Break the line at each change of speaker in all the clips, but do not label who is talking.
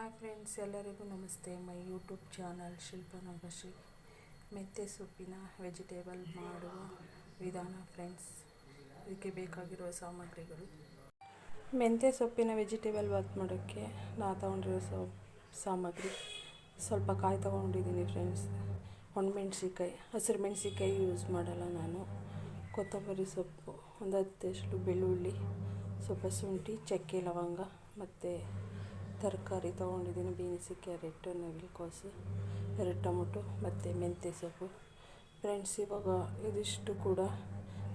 Hi friends, ಎಲ್ಲರಿಗೂ ನಮಸ್ತೆ. My YouTube channel Shilpa Nagashree ಮೆಂತ್ಯ ಸೊಪ್ಪಿನ ವೆಜಿಟೇಬಲ್ ಮಾಡುವ ವಿಧಾನ ಫ್ರೆಂಡ್ಸ್, ಇದಕ್ಕೆ ಬೇಕಾಗಿರುವ ಸಾಮಗ್ರಿಗಳು. ಮೆಂತ್ಯ ಸೊಪ್ಪಿನ ವೆಜಿಟೇಬಲ್ ಬಾತ್ ಮಾಡೋಕ್ಕೆ ನಾ ತೊಗೊಂಡಿರೋ ಸೊಪ್ ಸಾಮಗ್ರಿ ಸ್ವಲ್ಪ ಕಾಯಿ ತೊಗೊಂಡಿದ್ದೀನಿ ಫ್ರೆಂಡ್ಸ್. ಒಣಮೆಣ್ಸಿಕಾಯಿ ಹಸಿರು ಮೆಣಸಿಕಾಯಿ ಯೂಸ್ ಮಾಡಲ್ಲ ನಾನು. ಕೊತ್ತಂಬರಿ ಸೊಪ್ಪು, ಒಂದು ಹತ್ತಷ್ಟು ಬೆಳ್ಳುಳ್ಳಿ, ಸ್ವಲ್ಪ ಶುಂಠಿ, ಚಕ್ಕೆ, ಲವಂಗ ಮತ್ತು ತರಕಾರಿ ತೊಗೊಂಡಿದ್ದೀನಿ ಬೀನ್ಸಿ ಕ್ಯಾರೆಟು ನವಿಲುಕೋಸು ಎರಡು ಟೊಮೊಟೊ, ಮತ್ತು ಮೆಂತ್ಯ ಸೊಪ್ಪು. ಫ್ರೆಂಡ್ಸ್ ಇವಾಗ ಇದಿಷ್ಟು ಕೂಡ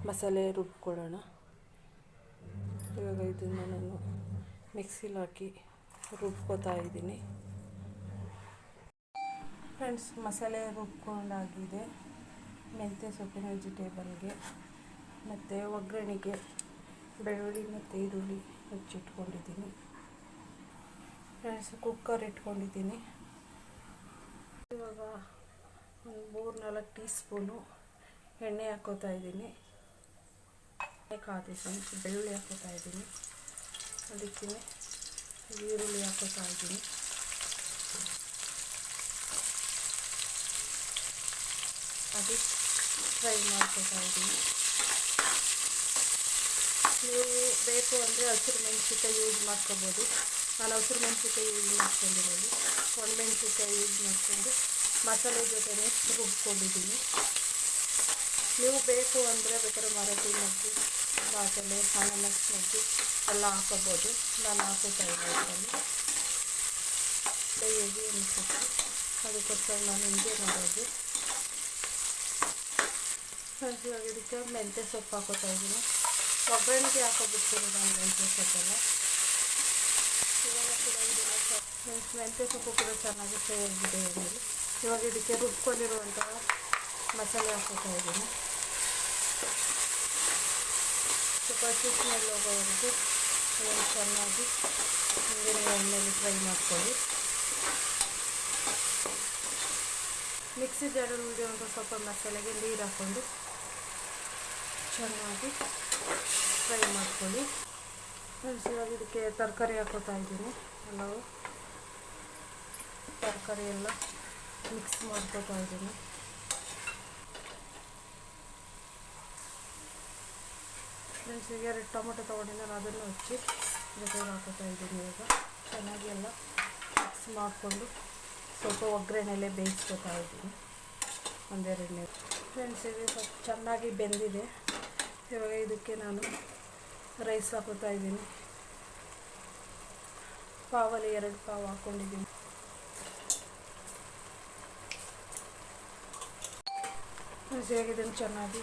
ಮಸಾಲೆ ರುಬ್ಕೊಳ್ಳೋಣ. ಇವಾಗ ಇದನ್ನು ನಾನು ಮಿಕ್ಸಿಲಿ ಹಾಕಿ ರುಬ್ಕೋತಾ ಇದ್ದೀನಿ. ಫ್ರೆಂಡ್ಸ್ ಮಸಾಲೆ ರುಬ್ಕೊಂಡಾಗಿದೆ. ಮೆಂತ್ಯ ಸೊಪ್ಪಿನ ವೆಜಿಟೇಬಲ್ಗೆ ಮತ್ತು ಒಗ್ಗರಣೆಗೆ ಬೆಳ್ಳುಳ್ಳಿ ಮತ್ತು ಈರುಳ್ಳಿ ಹಚ್ಚಿಟ್ಕೊಂಡಿದ್ದೀನಿ. ಫ್ರೆಂಡ್ಸ್ ಕುಕ್ಕರ್ ಇಟ್ಕೊಂಡಿದ್ದೀನಿ. ಇವಾಗ ಒಂದು ಮೂರು ನಾಲ್ಕು ಟೀ ಸ್ಪೂನು ಎಣ್ಣೆ ಹಾಕೋತಾ ಇದ್ದೀನಿ. ಕಾದಿ ಸ್ವಲ್ಪ ಬೆಳ್ಳುಳ್ಳಿ ಹಾಕೋತಾ ಇದ್ದೀನಿ. ಅದಕ್ಕೆ ಈರುಳ್ಳಿ ಹಾಕೋತಾ ಇದ್ದೀನಿ. ಅದಕ್ಕೆ ಫ್ರೈ ಮಾಡ್ಕೋತಾ ಇದ್ದೀನಿ. ನೀವು ಬೇಕು ಅಂದರೆ ಹಸಿರು ಮೆಣಸಿನ್ಕಾಯಿ ಯೂಸ್ ಮಾಡ್ಕೋಬೋದು. ನಾನು ಹಸಿರು ಮೆಣಸಿನ್ಕಾಯಿ ಯೂಸ್ ಮಾಡ್ಕೊಂಡಿರೋದು ಒಣಮೆಣಸಿನ್ಕಾಯಿ ಯೂಸ್ ಮಾಡಿಕೊಂಡು ಮಸಾಲೆ ಜೊತೆನೇ ರುಬ್ಕೊಂಡಿದ್ದೀನಿ. ನೀವು ಬೇಕು ಅಂದರೆ ಬೇಕಾದ್ರೆ ಮರಾಠಿ ಮಗ್ಗು ಬಾಟಲೆ ಅನಾನಸ್ ಮಗ್ಗು ಎಲ್ಲ ಹಾಕೋಬೋದು. ನಾನು ಹಾಕೋತಾ ಇದರಲ್ಲಿ. ಕೈಯಾಗಿ ಅನಿಸುತ್ತೆ. ಅದಕ್ಕೋಸ್ಕರ ನಾನು ಹಿಂಗೆ ಮಾಡೋದು. ಇವಾಗ ಇದಕ್ಕೆ ಮೆಂತ್ಯ ಸೊಪ್ಪು ಹಾಕೋತಾ ಇದ್ದೀನಿ. ಒಗ್ಗರಣೆಗೆ ಹಾಕೋಬಿಡ್ತೀನಿ ನಾನು ಮೆಂತ್ಯ ಸೊಪ್ಪೆಲ್ಲ. ಇವಾಗ ಕೂಡ ಇದೆಲ್ಲ ಮೆಂತ್ಯ ಸೊಪ್ಪು ಕೂಡ ಚೆನ್ನಾಗಿ ಫ್ರೈ ಆಗಿದೆ ಇವಾಗ ಇದಕ್ಕೆ ರುಬ್ಕೊಂಡಿರುವಂತಹ ಮಸಾಲೆ ಹಾಕೋತಾ ಇದ್ದೀನಿ. ಸ್ವಲ್ಪ ಸ್ಮೆಲ್ ಹೋಗೋವರೆಗೂ ಇದನ್ನು ಚೆನ್ನಾಗಿ ಹಿಂದಿನ ಎಣ್ಣೆಯಲ್ಲಿ ಫ್ರೈ ಮಾಡ್ಕೊಳ್ಳಿ. ಮಿಕ್ಸಿ ಜಾರಲ್ಲಿ ಉಳಿದಿರುವಂಥ ಸ್ವಲ್ಪ ಮಸಾಲೆಗೆ ನೀರು ಹಾಕ್ಕೊಂಡು ಚೆನ್ನಾಗಿ ಫ್ರೈ ಮಾಡ್ಕೊಳ್ಳಿ. ಫ್ರೆಂಡ್ಸ್, ಇವಾಗ ಇದಕ್ಕೆ ತರಕಾರಿ ಹಾಕೋತಾ ಇದ್ದೀನಿ. ಎಲ್ಲವೂ ತರಕಾರಿ ಎಲ್ಲ ಮಿಕ್ಸ್ ಮಾಡ್ಕೋತಾ ಇದ್ದೀನಿ. ಫ್ರೆಂಡ್ಸ್, ಈಗ ಎರಡು ಟೊಮೊಟೊ ತೊಗೊಂಡಿದ್ದೆ, ನಾನು ಅದನ್ನು ಹಚ್ಚಿ ಜೊತೆಗೆ ಹಾಕೋತಾ ಇದ್ದೀನಿ ಈಗ. ಚೆನ್ನಾಗಿ ಎಲ್ಲ ಮಿಕ್ಸ್ ಮಾಡಿಕೊಂಡು ಸ್ವಲ್ಪ ಒಗ್ಗರಣೆಲ್ಲೇ ಬೇಯಿಸ್ಕೊತಾ ಇದ್ದೀನಿ. ಒಂದೆರಡು ನೀರು ಇದು ಸ್ವಲ್ಪ ಚೆನ್ನಾಗಿ ಬೆಂದಿದೆ. ಇವಾಗ ಇದಕ್ಕೆ ನಾನು ರೈಸ್ ಹಾಕೋತಾ ಇದ್ದೀನಿ. ಪಾವಲ್ಲಿ ಎರಡು ಪಾವ್ ಹಾಕ್ಕೊಂಡಿದ್ದೀನಿ ಇವಾಗ ಇದನ್ನು ಚೆನ್ನಾಗಿ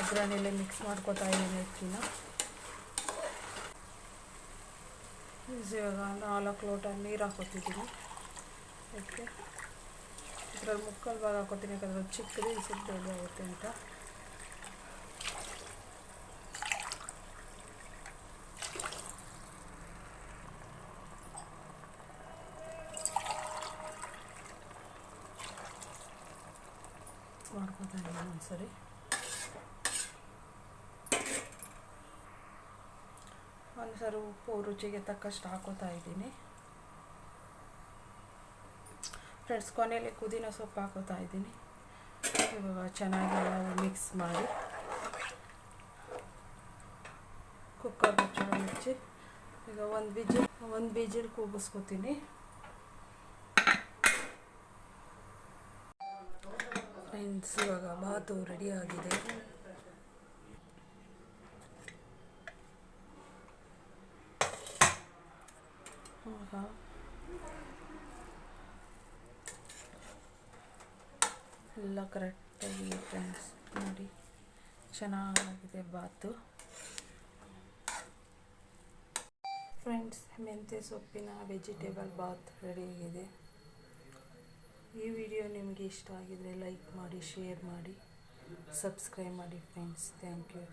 ಒಗ್ಗರಣೆಲೆ ಮಿಕ್ಸ್ ಮಾಡ್ಕೋತಾ ಇದ್ದೀನಿ ಅಕ್ಕಿನ. ಇವಾಗ ನಾಲ್ಕು ಲೋಟ ನೀರು ಹಾಕೋತಿದ್ದೀನಿ. ಅದಕ್ಕೆ ಇದರಲ್ಲಿ ಮುಕ್ಕಲ್ ಭಾಗ ಹಾಕೋತೀನಿ, ಯಾಕಂದರೆ ಚಿಕ್ಕದು ದೊಡ್ಡ ಆಗುತ್ತೆ ಅಂತ. ಮಾಡ್ಕೊತಾ ಇದ್ದೀನಿ ಒಂದ್ಸರಿ. ಒಂದ್ಸರಿ ಉಪ್ಪು ರುಚಿಗೆ ತಕ್ಕಷ್ಟು ಹಾಕೋತಾ ಇದ್ದೀನಿ ಫ್ರೆಂಡ್ಸ್, ಕೊನೆಯಲ್ಲಿ ಪುದೀನ ಸೊಪ್ಪು ಹಾಕೋತಾ ಇದ್ದೀನಿ ಇವಾಗ ಚೆನ್ನಾಗಿಲ್ಲ ಮಿಕ್ಸ್ ಮಾಡಿ ಕುಕ್ಕರ್ ಮುಚ್ಚಿ ಈಗ ಒಂದು ಬೀಜ ಒಂದು ಬೀಜಿಲ್ ಕೂಗಿಸ್ಕೊತೀನಿ. ಫ್ರೆಂಡ್ಸ್ ಇವಾಗ ಬಾತು ರೆಡಿ ಆಗಿದೆ ಎಲ್ಲ ಕರೆಕ್ಟಾಗಿ ಫ್ರೆಂಡ್ಸ್ ನೋಡಿ, ಚೆನ್ನಾಗಿದೆ ಬಾತು. ಫ್ರೆಂಡ್ಸ್ ಮೆಂತ್ಯ ಸೊಪ್ಪಿನ ವೆಜಿಟೇಬಲ್ ಬಾತ್ ರೆಡಿಯಾಗಿದೆ ಈ ವಿಡಿಯೋ ನಿಮಗೆ ಇಷ್ಟ ಆಗಿದ್ರೆ ಲೈಕ್ ಮಾಡಿ ಶೇರ್ ಮಾಡಿ ಸಬ್ಸ್ಕ್ರೈಬ್ ಮಾಡಿ ಫ್ರೆಂಡ್ಸ್ ಥ್ಯಾಂಕ್ ಯು